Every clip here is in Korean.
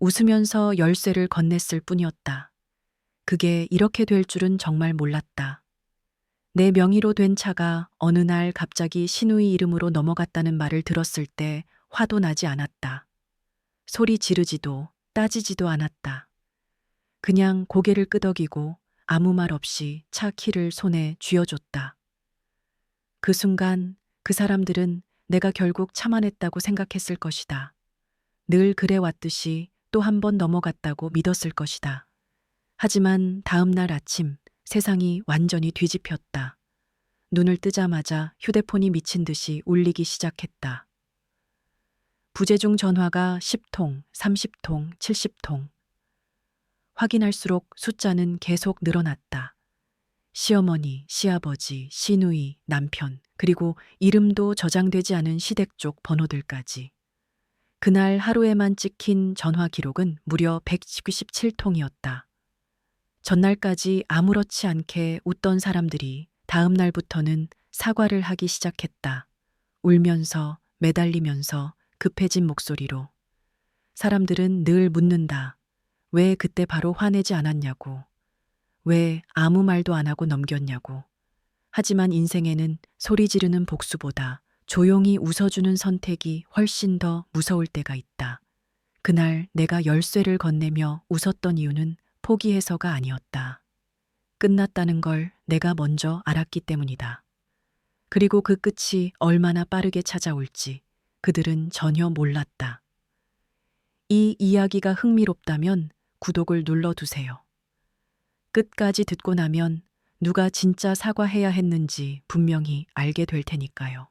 웃으면서 열쇠를 건넸을 뿐이었다. 그게 이렇게 될 줄은 정말 몰랐다. 내 명의로 된 차가 어느 날 갑자기 신우이 이름으로 넘어갔다는 말을 들었을 때 화도 나지 않았다. 소리 지르지도 따지지도 않았다. 그냥 고개를 끄덕이고 아무 말 없이 차 키를 손에 쥐어줬다. 그 순간 그 사람들은 내가 결국 참아냈다고 생각했을 것이다. 늘 그래왔듯이 또 한 번 넘어갔다고 믿었을 것이다. 하지만 다음 날 아침 세상이 완전히 뒤집혔다. 눈을 뜨자마자 휴대폰이 미친 듯이 울리기 시작했다. 부재중 전화가 10통, 30통, 70통. 확인할수록 숫자는 계속 늘어났다. 시어머니, 시아버지, 시누이, 남편, 그리고 이름도 저장되지 않은 시댁 쪽 번호들까지. 그날 하루에만 찍힌 전화 기록은 무려 197통이었다. 전날까지 아무렇지 않게 웃던 사람들이 다음 날부터는 사과를 하기 시작했다. 울면서, 매달리면서 급해진 목소리로. 사람들은 늘 묻는다. 왜 그때 바로 화내지 않았냐고. 왜 아무 말도 안 하고 넘겼냐고. 하지만 인생에는 소리 지르는 복수보다 조용히 웃어주는 선택이 훨씬 더 무서울 때가 있다. 그날 내가 열쇠를 건네며 웃었던 이유는 포기해서가 아니었다. 끝났다는 걸 내가 먼저 알았기 때문이다. 그리고 그 끝이 얼마나 빠르게 찾아올지 그들은 전혀 몰랐다. 이 이야기가 흥미롭다면 구독을 눌러두세요. 끝까지 듣고 나면 누가 진짜 사과해야 했는지 분명히 알게 될 테니까요.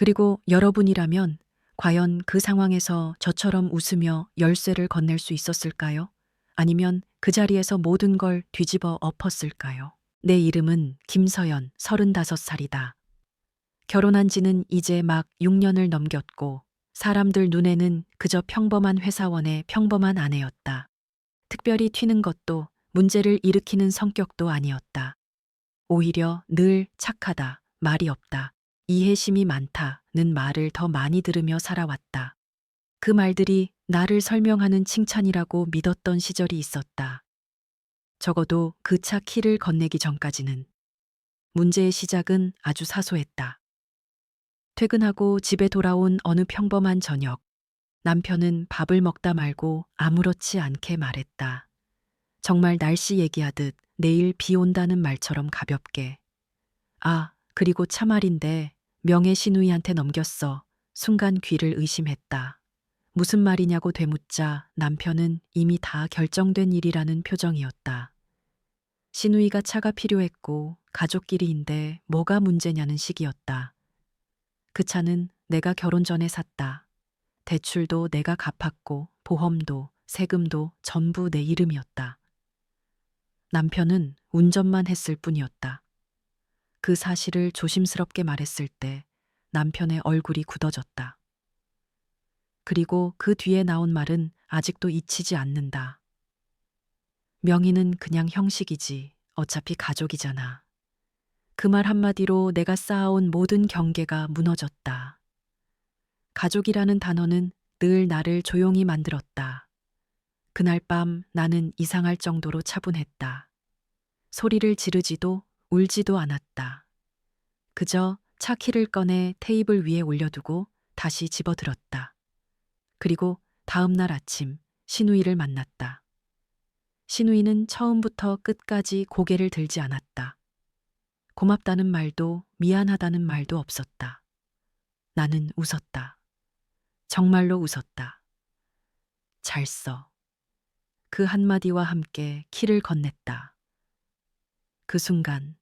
그리고 여러분이라면 과연 그 상황에서 저처럼 웃으며 열쇠를 건넬 수 있었을까요? 아니면 그 자리에서 모든 걸 뒤집어 엎었을까요? 내 이름은 김서연, 35살이다. 결혼한 지는 이제 막 6년을 넘겼고 사람들 눈에는 그저 평범한 회사원의 평범한 아내였다. 특별히 튀는 것도 문제를 일으키는 성격도 아니었다. 오히려 늘 착하다, 말이 없다, 이해심이 많다는 말을 더 많이 들으며 살아왔다. 그 말들이 나를 설명하는 칭찬이라고 믿었던 시절이 있었다. 적어도 그 차 키를 건네기 전까지는. 문제의 시작은 아주 사소했다. 퇴근하고 집에 돌아온 어느 평범한 저녁, 남편은 밥을 먹다 말고 아무렇지 않게 말했다. 정말 날씨 얘기하듯 내일 비 온다는 말처럼 가볍게. 아, 그리고 참말인데 명예 신우이한테 넘겼어. 순간 귀를 의심했다. 무슨 말이냐고 되묻자 남편은 이미 다 결정된 일이라는 표정이었다. 신우이가 차가 필요했고 가족끼리인데 뭐가 문제냐는 식이었다. 그 차는 내가 결혼 전에 샀다. 대출도 내가 갚았고 보험도 세금도 전부 내 이름이었다. 남편은 운전만 했을 뿐이었다. 그 사실을 조심스럽게 말했을 때 남편의 얼굴이 굳어졌다. 그리고 그 뒤에 나온 말은 아직도 잊히지 않는다. 명의는 그냥 형식이지. 어차피 가족이잖아. 그 말 한마디로 내가 쌓아온 모든 경계가 무너졌다. 가족이라는 단어는 늘 나를 조용히 만들었다. 그날 밤 나는 이상할 정도로 차분했다. 소리를 지르지도 울지도 않았다. 그저 차 키를 꺼내 테이블 위에 올려두고 다시 집어들었다. 그리고 다음 날 아침 신우이를 만났다. 신우이는 처음부터 끝까지 고개를 들지 않았다. 고맙다는 말도 미안하다는 말도 없었다. 나는 웃었다. 정말로 웃었다. 잘 써. 그 한마디와 함께 키를 건넸다. 그 순간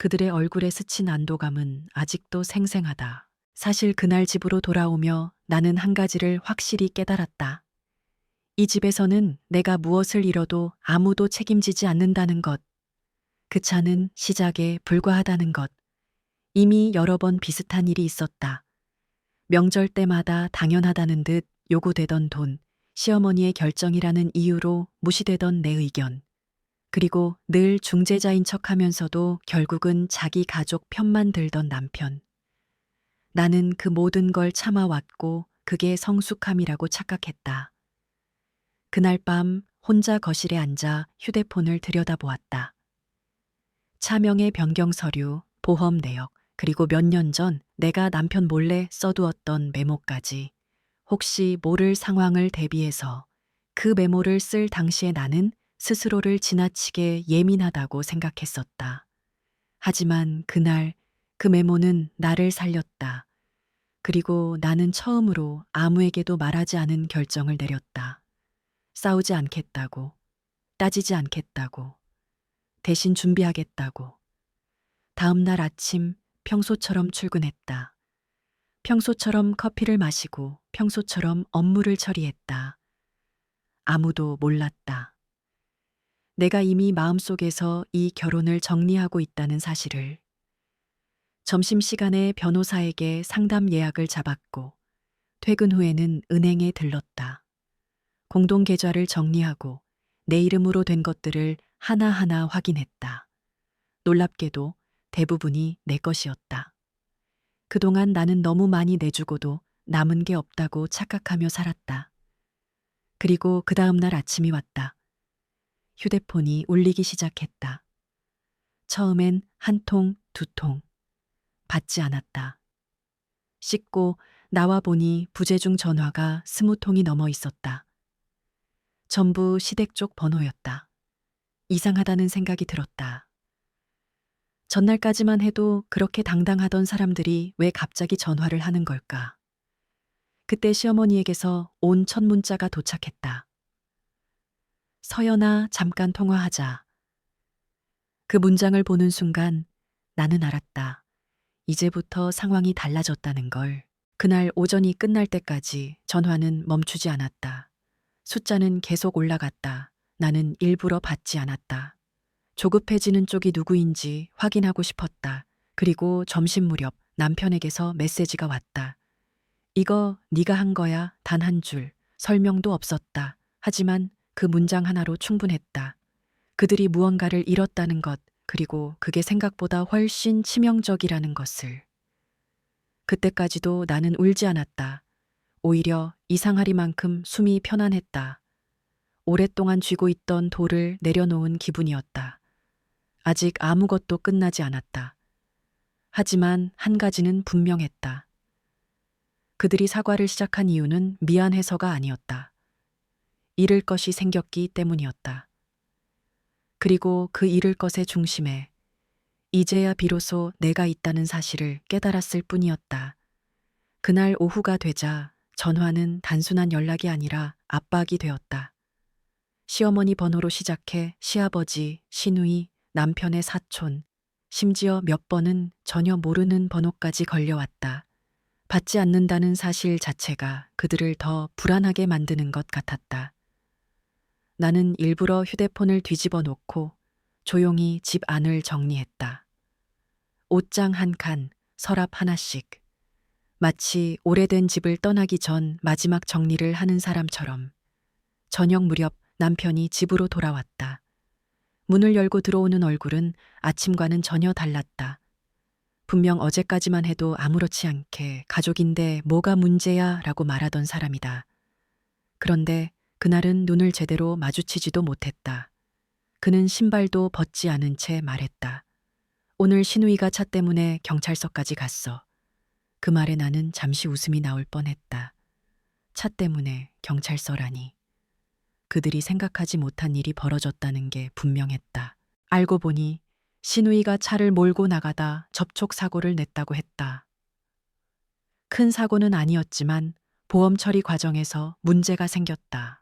그들의 얼굴에 스친 안도감은 아직도 생생하다. 사실 그날 집으로 돌아오며 나는 한 가지를 확실히 깨달았다. 이 집에서는 내가 무엇을 잃어도 아무도 책임지지 않는다는 것. 그 차는 시작에 불과하다는 것. 이미 여러 번 비슷한 일이 있었다. 명절 때마다 당연하다는 듯 요구되던 돈, 시어머니의 결정이라는 이유로 무시되던 내 의견. 그리고 늘 중재자인 척 하면서도 결국은 자기 가족 편만 들던 남편. 나는 그 모든 걸 참아왔고 그게 성숙함이라고 착각했다. 그날 밤 혼자 거실에 앉아 휴대폰을 들여다보았다. 차명의 변경 서류, 보험 내역, 그리고 몇 년 전 내가 남편 몰래 써두었던 메모까지 혹시 모를 상황을 대비해서 그 메모를 쓸 당시에 나는 스스로를 지나치게 예민하다고 생각했었다. 하지만 그날 그 메모는 나를 살렸다. 그리고 나는 처음으로 아무에게도 말하지 않은 결정을 내렸다. 싸우지 않겠다고, 따지지 않겠다고, 대신 준비하겠다고. 다음 날 아침 평소처럼 출근했다. 평소처럼 커피를 마시고 평소처럼 업무를 처리했다. 아무도 몰랐다. 내가 이미 마음속에서 이 결혼을 정리하고 있다는 사실을. 점심시간에 변호사에게 상담 예약을 잡았고, 퇴근 후에는 은행에 들렀다. 공동계좌를 정리하고 내 이름으로 된 것들을 하나하나 확인했다. 놀랍게도 대부분이 내 것이었다. 그동안 나는 너무 많이 내주고도 남은 게 없다고 착각하며 살았다. 그리고 그 다음날 아침이 왔다. 휴대폰이 울리기 시작했다. 처음엔 한 통, 두 통. 받지 않았다. 씻고 나와 보니 부재중 전화가 스무 통이 넘어 있었다. 전부 시댁 쪽 번호였다. 이상하다는 생각이 들었다. 전날까지만 해도 그렇게 당당하던 사람들이 왜 갑자기 전화를 하는 걸까? 그때 시어머니에게서 온 첫 문자가 도착했다. 서연아, 잠깐 통화하자. 그 문장을 보는 순간 나는 알았다. 이제부터 상황이 달라졌다는 걸. 그날 오전이 끝날 때까지 전화는 멈추지 않았다. 숫자는 계속 올라갔다. 나는 일부러 받지 않았다. 조급해지는 쪽이 누구인지 확인하고 싶었다. 그리고 점심 무렵 남편에게서 메시지가 왔다. 이거 네가 한 거야. 단 한 줄. 설명도 없었다. 하지만 그 문장 하나로 충분했다. 그들이 무언가를 잃었다는 것, 그리고 그게 생각보다 훨씬 치명적이라는 것을. 그때까지도 나는 울지 않았다. 오히려 이상하리만큼 숨이 편안했다. 오랫동안 쥐고 있던 돌을 내려놓은 기분이었다. 아직 아무것도 끝나지 않았다. 하지만 한 가지는 분명했다. 그들이 사과를 시작한 이유는 미안해서가 아니었다. 잃을 것이 생겼기 때문이었다. 그리고 그 잃을 것의 중심에 이제야 비로소 내가 있다는 사실을 깨달았을 뿐이었다. 그날 오후가 되자 전화는 단순한 연락이 아니라 압박이 되었다. 시어머니 번호로 시작해 시아버지, 시누이, 남편의 사촌, 심지어 몇 번은 전혀 모르는 번호까지 걸려왔다. 받지 않는다는 사실 자체가 그들을 더 불안하게 만드는 것 같았다. 나는 일부러 휴대폰을 뒤집어 놓고 조용히 집 안을 정리했다. 옷장 한 칸, 서랍 하나씩. 마치 오래된 집을 떠나기 전 마지막 정리를 하는 사람처럼. 저녁 무렵 남편이 집으로 돌아왔다. 문을 열고 들어오는 얼굴은 아침과는 전혀 달랐다. 분명 어제까지만 해도 아무렇지 않게 가족인데 뭐가 문제야 라고 말하던 사람이다. 그런데 그날은 눈을 제대로 마주치지도 못했다. 그는 신발도 벗지 않은 채 말했다. 오늘 신우이가 차 때문에 경찰서까지 갔어. 그 말에 나는 잠시 웃음이 나올 뻔했다. 차 때문에 경찰서라니. 그들이 생각하지 못한 일이 벌어졌다는 게 분명했다. 알고 보니 신우이가 차를 몰고 나가다 접촉 사고를 냈다고 했다. 큰 사고는 아니었지만 보험 처리 과정에서 문제가 생겼다.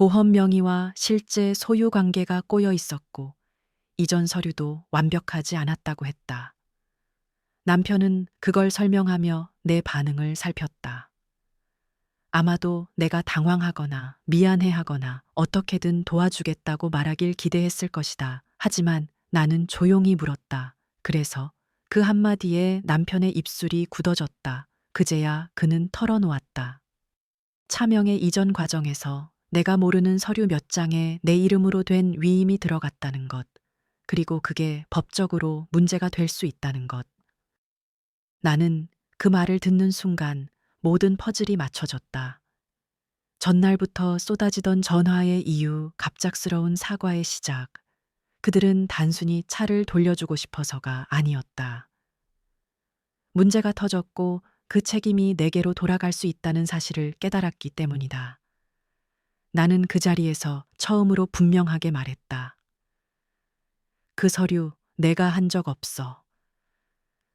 보험 명의와 실제 소유 관계가 꼬여 있었고 이전 서류도 완벽하지 않았다고 했다. 남편은 그걸 설명하며 내 반응을 살폈다. 아마도 내가 당황하거나 미안해하거나 어떻게든 도와주겠다고 말하길 기대했을 것이다. 하지만 나는 조용히 물었다. 그래서 그 한마디에 남편의 입술이 굳어졌다. 그제야 그는 털어놓았다. 차명의 이전 과정에서 내가 모르는 서류 몇 장에 내 이름으로 된 위임이 들어갔다는 것, 그리고 그게 법적으로 문제가 될 수 있다는 것. 나는 그 말을 듣는 순간 모든 퍼즐이 맞춰졌다. 전날부터 쏟아지던 전화의 이유, 갑작스러운 사과의 시작. 그들은 단순히 차를 돌려주고 싶어서가 아니었다. 문제가 터졌고 그 책임이 내게로 돌아갈 수 있다는 사실을 깨달았기 때문이다. 나는 그 자리에서 처음으로 분명하게 말했다. 그 서류 내가 한 적 없어.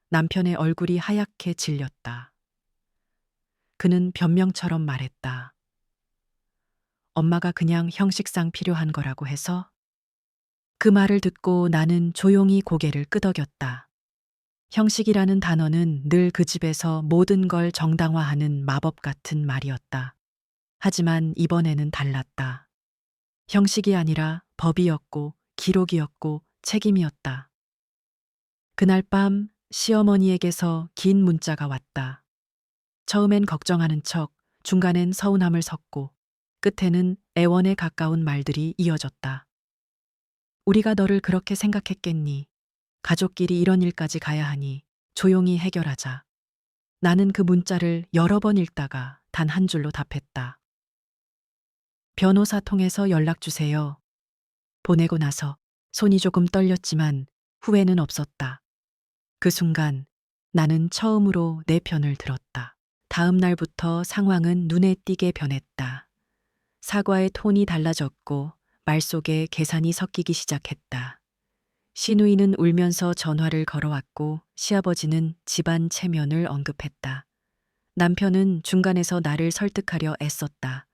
남편의 얼굴이 하얗게 질렸다. 그는 변명처럼 말했다. 엄마가 그냥 형식상 필요한 거라고 해서 그 말을 듣고 나는 조용히 고개를 끄덕였다. 형식이라는 단어는 늘 그 집에서 모든 걸 정당화하는 마법 같은 말이었다. 하지만 이번에는 달랐다. 형식이 아니라 법이었고 기록이었고 책임이었다. 그날 밤 시어머니에게서 긴 문자가 왔다. 처음엔 걱정하는 척, 중간엔 서운함을 섞고, 끝에는 애원에 가까운 말들이 이어졌다. 우리가 너를 그렇게 생각했겠니? 가족끼리 이런 일까지 가야 하니 조용히 해결하자. 나는 그 문자를 여러 번 읽다가 단 한 줄로 답했다. 변호사 통해서 연락 주세요. 보내고 나서 손이 조금 떨렸지만 후회는 없었다. 그 순간 나는 처음으로 내 편을 들었다. 다음 날부터 상황은 눈에 띄게 변했다. 사과의 톤이 달라졌고 말 속에 계산이 섞이기 시작했다. 시누이는 울면서 전화를 걸어왔고 시아버지는 집안 체면을 언급했다. 남편은 중간에서 나를 설득하려 애썼다.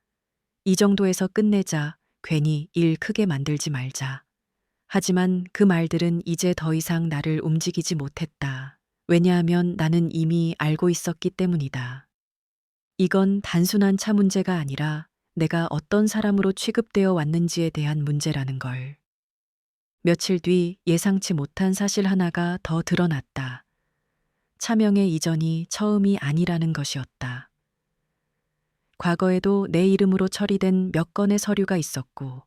이 정도에서 끝내자. 괜히 일 크게 만들지 말자. 하지만 그 말들은 이제 더 이상 나를 움직이지 못했다. 왜냐하면 나는 이미 알고 있었기 때문이다. 이건 단순한 차 문제가 아니라 내가 어떤 사람으로 취급되어 왔는지에 대한 문제라는 걸. 며칠 뒤 예상치 못한 사실 하나가 더 드러났다. 차명의 이전이 처음이 아니라는 것이었다. 과거에도 내 이름으로 처리된 몇 건의 서류가 있었고,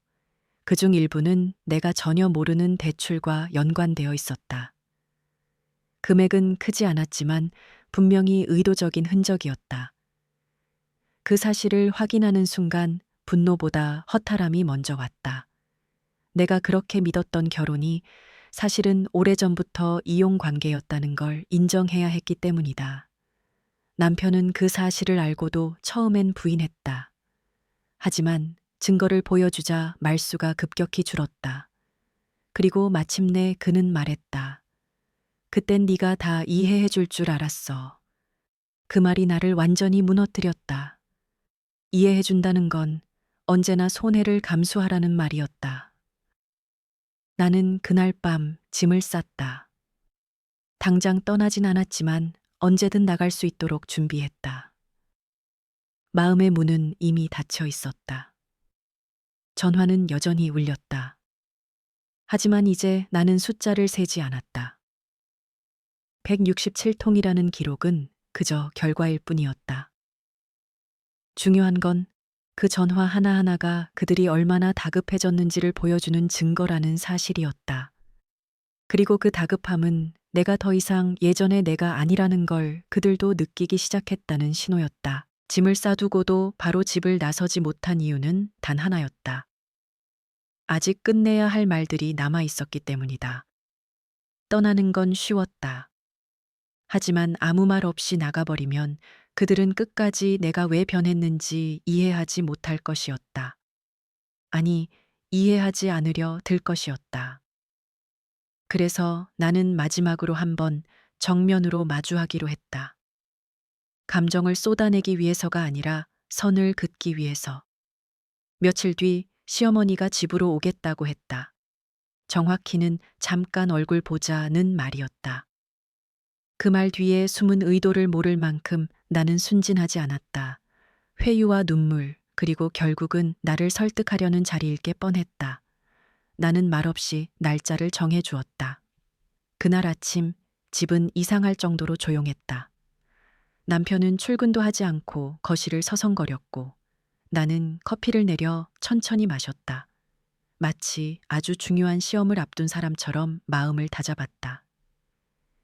그 중 일부는 내가 전혀 모르는 대출과 연관되어 있었다. 금액은 크지 않았지만 분명히 의도적인 흔적이었다. 그 사실을 확인하는 순간 분노보다 허탈함이 먼저 왔다. 내가 그렇게 믿었던 결혼이 사실은 오래전부터 이용 관계였다는 걸 인정해야 했기 때문이다. 남편은 그 사실을 알고도 처음엔 부인했다. 하지만 증거를 보여주자 말수가 급격히 줄었다. 그리고 마침내 그는 말했다. 그땐 네가 다 이해해 줄 줄 알았어. 그 말이 나를 완전히 무너뜨렸다. 이해해 준다는 건 언제나 손해를 감수하라는 말이었다. 나는 그날 밤 짐을 쌌다. 당장 떠나진 않았지만 언제든 나갈 수 있도록 준비했다. 마음의 문은 이미 닫혀 있었다. 전화는 여전히 울렸다. 하지만 이제 나는 숫자를 세지 않았다. 167통이라는 기록은 그저 결과일 뿐이었다. 중요한 건 그 전화 하나하나가 그들이 얼마나 다급해졌는지를 보여주는 증거라는 사실이었다. 그리고 그 다급함은 내가 더 이상 예전의 내가 아니라는 걸 그들도 느끼기 시작했다는 신호였다. 짐을 싸두고도 바로 집을 나서지 못한 이유는 단 하나였다. 아직 끝내야 할 말들이 남아 있었기 때문이다. 떠나는 건 쉬웠다. 하지만 아무 말 없이 나가버리면 그들은 끝까지 내가 왜 변했는지 이해하지 못할 것이었다. 아니, 이해하지 않으려 들 것이었다. 그래서 나는 마지막으로 한번 정면으로 마주하기로 했다. 감정을 쏟아내기 위해서가 아니라 선을 긋기 위해서. 며칠 뒤 시어머니가 집으로 오겠다고 했다. 정확히는 잠깐 얼굴 보자는 말이었다. 그 말 뒤에 숨은 의도를 모를 만큼 나는 순진하지 않았다. 회유와 눈물, 그리고 결국은 나를 설득하려는 자리일 게 뻔했다. 나는 말없이 날짜를 정해 주었다. 그날 아침 집은 이상할 정도로 조용했다. 남편은 출근도 하지 않고 거실을 서성거렸고 나는 커피를 내려 천천히 마셨다. 마치 아주 중요한 시험을 앞둔 사람처럼 마음을 다잡았다.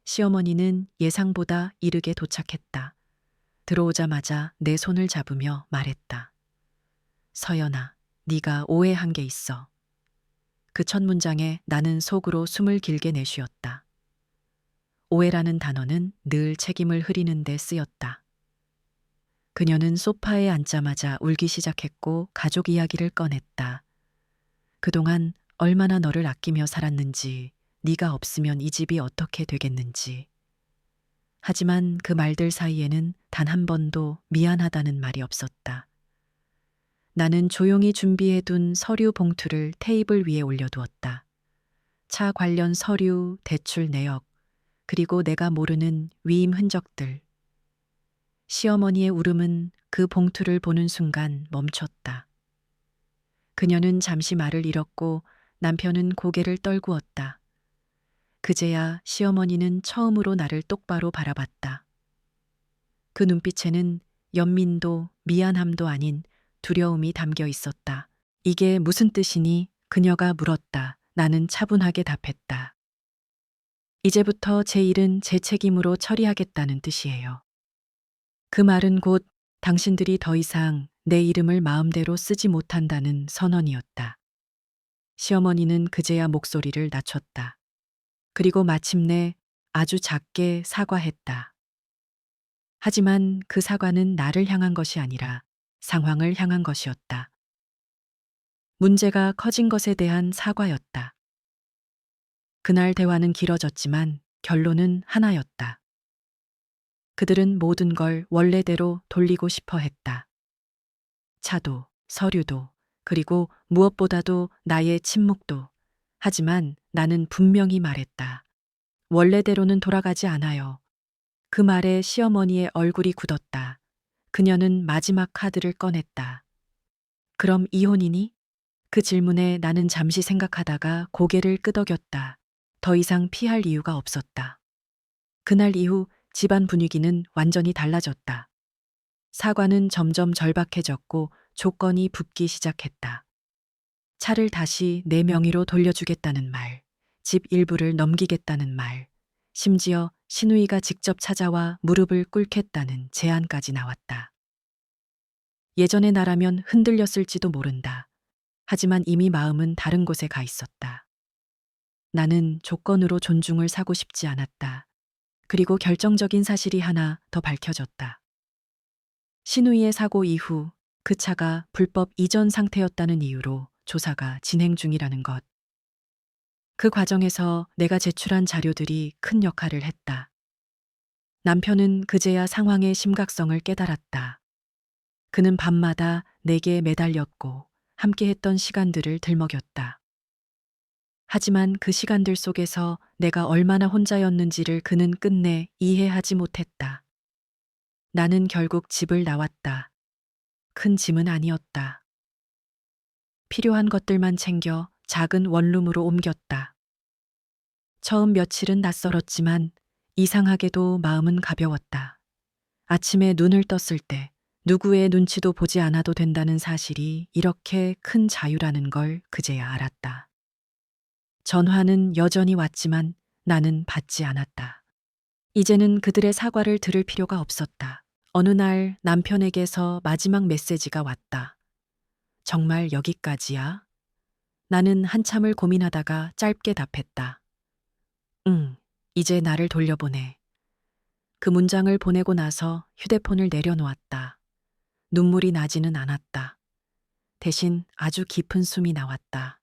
시어머니는 예상보다 이르게 도착했다. 들어오자마자 내 손을 잡으며 말했다. 서연아, 네가 오해한 게 있어. 그 첫 문장에 나는 속으로 숨을 길게 내쉬었다. 오해라는 단어는 늘 책임을 흐리는 데 쓰였다. 그녀는 소파에 앉자마자 울기 시작했고 가족 이야기를 꺼냈다. 그동안 얼마나 너를 아끼며 살았는지, 네가 없으면 이 집이 어떻게 되겠는지. 하지만 그 말들 사이에는 단 한 번도 미안하다는 말이 없었다. 나는 조용히 준비해둔 서류 봉투를 테이블 위에 올려두었다. 차 관련 서류, 대출 내역, 그리고 내가 모르는 위임 흔적들. 시어머니의 울음은 그 봉투를 보는 순간 멈췄다. 그녀는 잠시 말을 잃었고 남편은 고개를 떨구었다. 그제야 시어머니는 처음으로 나를 똑바로 바라봤다. 그 눈빛에는 연민도 미안함도 아닌 두려움이 담겨 있었다. 이게 무슨 뜻이니? 그녀가 물었다. 나는 차분하게 답했다. 이제부터 제 일은 제 책임으로 처리하겠다는 뜻이에요. 그 말은 곧 당신들이 더 이상 내 이름을 마음대로 쓰지 못한다는 선언이었다. 시어머니는 그제야 목소리를 낮췄다. 그리고 마침내 아주 작게 사과했다. 하지만 그 사과는 나를 향한 것이 아니라 상황을 향한 것이었다. 문제가 커진 것에 대한 사과였다. 그날 대화는 길어졌지만 결론은 하나였다. 그들은 모든 걸 원래대로 돌리고 싶어 했다. 차도, 서류도, 그리고 무엇보다도 나의 침묵도. 하지만 나는 분명히 말했다. 원래대로는 돌아가지 않아요. 그 말에 시어머니의 얼굴이 굳었다. 그녀는 마지막 카드를 꺼냈다. 그럼 이혼이니? 그 질문에 나는 잠시 생각하다가 고개를 끄덕였다. 더 이상 피할 이유가 없었다. 그날 이후 집안 분위기는 완전히 달라졌다. 사과는 점점 절박해졌고 조건이 붙기 시작했다. 차를 다시 내 명의로 돌려주겠다는 말, 집 일부를 넘기겠다는 말, 심지어 신우이가 직접 찾아와 무릎을 꿇겠다는 제안까지 나왔다. 예전의 나라면 흔들렸을지도 모른다. 하지만 이미 마음은 다른 곳에 가 있었다. 나는 조건으로 존중을 사고 싶지 않았다. 그리고 결정적인 사실이 하나 더 밝혀졌다. 신우이의 사고 이후 그 차가 불법 이전 상태였다는 이유로 조사가 진행 중이라는 것. 그 과정에서 내가 제출한 자료들이 큰 역할을 했다. 남편은 그제야 상황의 심각성을 깨달았다. 그는 밤마다 내게 매달렸고 함께 했던 시간들을 들먹였다. 하지만 그 시간들 속에서 내가 얼마나 혼자였는지를 그는 끝내 이해하지 못했다. 나는 결국 집을 나왔다. 큰 짐은 아니었다. 필요한 것들만 챙겨 작은 원룸으로 옮겼다. 처음 며칠은 낯설었지만 이상하게도 마음은 가벼웠다. 아침에 눈을 떴을 때 누구의 눈치도 보지 않아도 된다는 사실이 이렇게 큰 자유라는 걸 그제야 알았다. 전화는 여전히 왔지만 나는 받지 않았다. 이제는 그들의 사과를 들을 필요가 없었다. 어느 날 남편에게서 마지막 메시지가 왔다. 정말 여기까지야? 나는 한참을 고민하다가 짧게 답했다. 응, 이제 나를 돌려보내. 그 문장을 보내고 나서 휴대폰을 내려놓았다. 눈물이 나지는 않았다. 대신 아주 깊은 숨이 나왔다.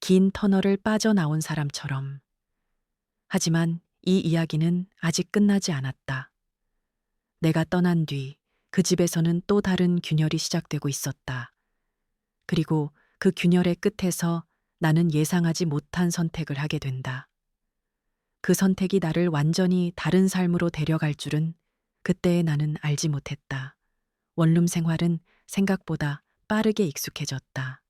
긴 터널을 빠져나온 사람처럼. 하지만 이 이야기는 아직 끝나지 않았다. 내가 떠난 뒤 그 집에서는 또 다른 균열이 시작되고 있었다. 그리고 그 균열의 끝에서 나는 예상하지 못한 선택을 하게 된다. 그 선택이 나를 완전히 다른 삶으로 데려갈 줄은 그때의 나는 알지 못했다. 원룸 생활은 생각보다 빠르게 익숙해졌다.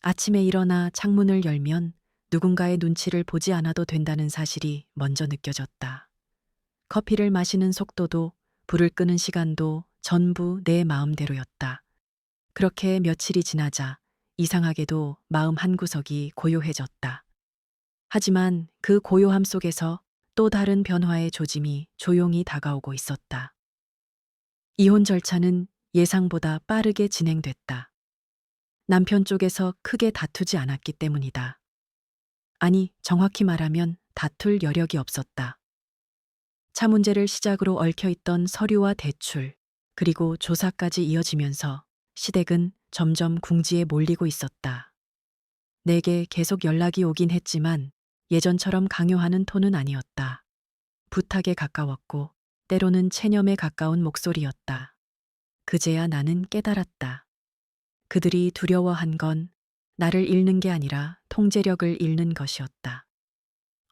아침에 일어나 창문을 열면 누군가의 눈치를 보지 않아도 된다는 사실이 먼저 느껴졌다. 커피를 마시는 속도도 불을 끄는 시간도 전부 내 마음대로였다. 그렇게 며칠이 지나자 이상하게도 마음 한구석이 고요해졌다. 하지만 그 고요함 속에서 또 다른 변화의 조짐이 조용히 다가오고 있었다. 이혼 절차는 예상보다 빠르게 진행됐다. 남편 쪽에서 크게 다투지 않았기 때문이다. 아니, 정확히 말하면 다툴 여력이 없었다. 차 문제를 시작으로 얽혀있던 서류와 대출, 그리고 조사까지 이어지면서 시댁은 점점 궁지에 몰리고 있었다. 내게 계속 연락이 오긴 했지만 예전처럼 강요하는 톤은 아니었다. 부탁에 가까웠고 때로는 체념에 가까운 목소리였다. 그제야 나는 깨달았다. 그들이 두려워한 건 나를 잃는 게 아니라 통제력을 잃는 것이었다.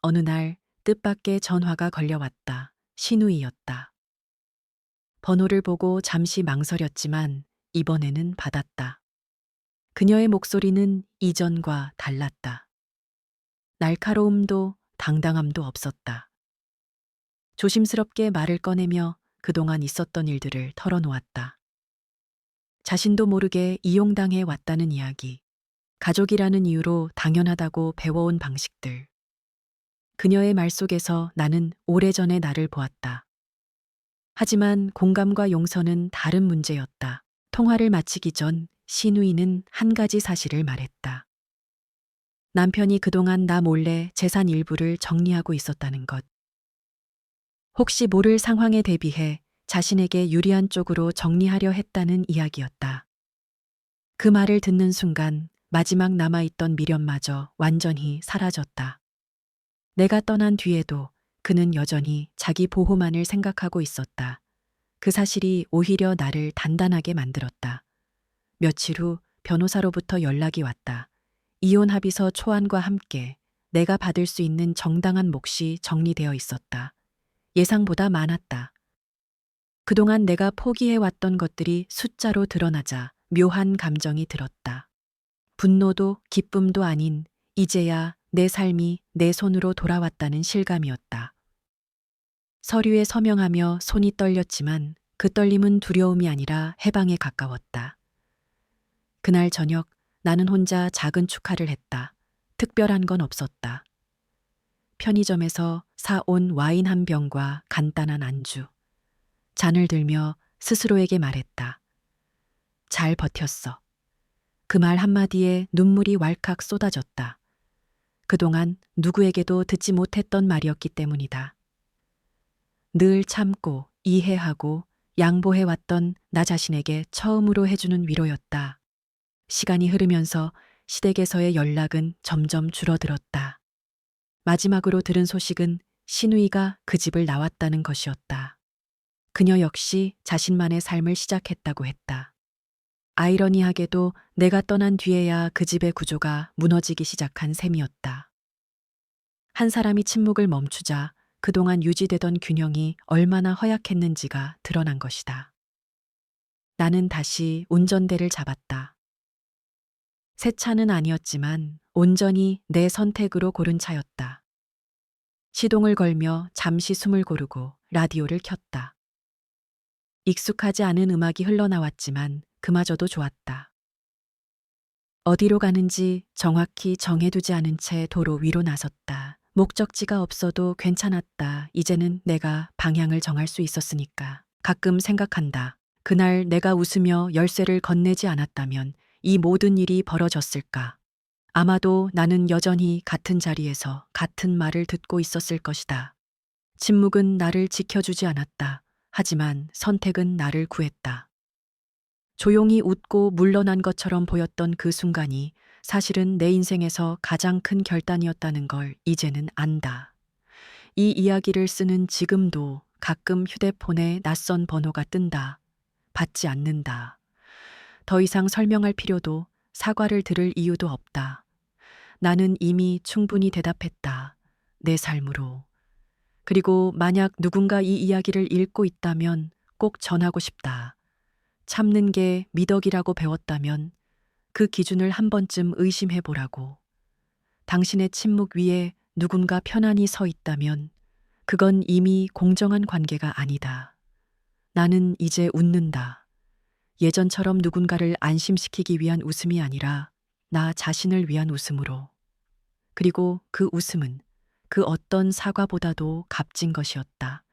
어느 날 뜻밖의 전화가 걸려왔다. 신우이였다. 번호를 보고 잠시 망설였지만 이번에는 받았다. 그녀의 목소리는 이전과 달랐다. 날카로움도 당당함도 없었다. 조심스럽게 말을 꺼내며 그동안 있었던 일들을 털어놓았다. 자신도 모르게 이용당해 왔다는 이야기, 가족이라는 이유로 당연하다고 배워온 방식들. 그녀의 말 속에서 나는 오래전의 나를 보았다. 하지만 공감과 용서는 다른 문제였다. 통화를 마치기 전 신우이는 한 가지 사실을 말했다. 남편이 그동안 나 몰래 재산 일부를 정리하고 있었다는 것. 혹시 모를 상황에 대비해 자신에게 유리한 쪽으로 정리하려 했다는 이야기였다. 그 말을 듣는 순간 마지막 남아있던 미련마저 완전히 사라졌다. 내가 떠난 뒤에도 그는 여전히 자기 보호만을 생각하고 있었다. 그 사실이 오히려 나를 단단하게 만들었다. 며칠 후 변호사로부터 연락이 왔다. 이혼 합의서 초안과 함께 내가 받을 수 있는 정당한 몫이 정리되어 있었다. 예상보다 많았다. 그동안 내가 포기해왔던 것들이 숫자로 드러나자 묘한 감정이 들었다. 분노도 기쁨도 아닌 이제야 내 삶이 내 손으로 돌아왔다는 실감이었다. 서류에 서명하며 손이 떨렸지만 그 떨림은 두려움이 아니라 해방에 가까웠다. 그날 저녁 나는 혼자 작은 축하를 했다. 특별한 건 없었다. 편의점에서 사온 와인 한 병과 간단한 안주. 잔을 들며 스스로에게 말했다. 잘 버텼어. 그 말 한마디에 눈물이 왈칵 쏟아졌다. 그동안 누구에게도 듣지 못했던 말이었기 때문이다. 늘 참고 이해하고 양보해왔던 나 자신에게 처음으로 해주는 위로였다. 시간이 흐르면서 시댁에서의 연락은 점점 줄어들었다. 마지막으로 들은 소식은 신우이가 그 집을 나왔다는 것이었다. 그녀 역시 자신만의 삶을 시작했다고 했다. 아이러니하게도 내가 떠난 뒤에야 그 집의 구조가 무너지기 시작한 셈이었다. 한 사람이 침묵을 멈추자 그동안 유지되던 균형이 얼마나 허약했는지가 드러난 것이다. 나는 다시 운전대를 잡았다. 새 차는 아니었지만 온전히 내 선택으로 고른 차였다. 시동을 걸며 잠시 숨을 고르고 라디오를 켰다. 익숙하지 않은 음악이 흘러나왔지만 그마저도 좋았다. 어디로 가는지 정확히 정해두지 않은 채 도로 위로 나섰다. 목적지가 없어도 괜찮았다. 이제는 내가 방향을 정할 수 있었으니까. 가끔 생각한다. 그날 내가 웃으며 열쇠를 건네지 않았다면 이 모든 일이 벌어졌을까? 아마도 나는 여전히 같은 자리에서 같은 말을 듣고 있었을 것이다. 침묵은 나를 지켜주지 않았다. 하지만 선택은 나를 구했다. 조용히 웃고 물러난 것처럼 보였던 그 순간이 사실은 내 인생에서 가장 큰 결단이었다는 걸 이제는 안다. 이 이야기를 쓰는 지금도 가끔 휴대폰에 낯선 번호가 뜬다. 받지 않는다. 더 이상 설명할 필요도 사과를 들을 이유도 없다. 나는 이미 충분히 대답했다. 내 삶으로. 그리고 만약 누군가 이 이야기를 읽고 있다면 꼭 전하고 싶다. 참는 게 미덕이라고 배웠다면 그 기준을 한 번쯤 의심해 보라고. 당신의 침묵 위에 누군가 편안히 서 있다면 그건 이미 공정한 관계가 아니다. 나는 이제 웃는다. 예전처럼 누군가를 안심시키기 위한 웃음이 아니라 나 자신을 위한 웃음으로. 그리고 그 웃음은 그 어떤 사과보다도 값진 것이었다.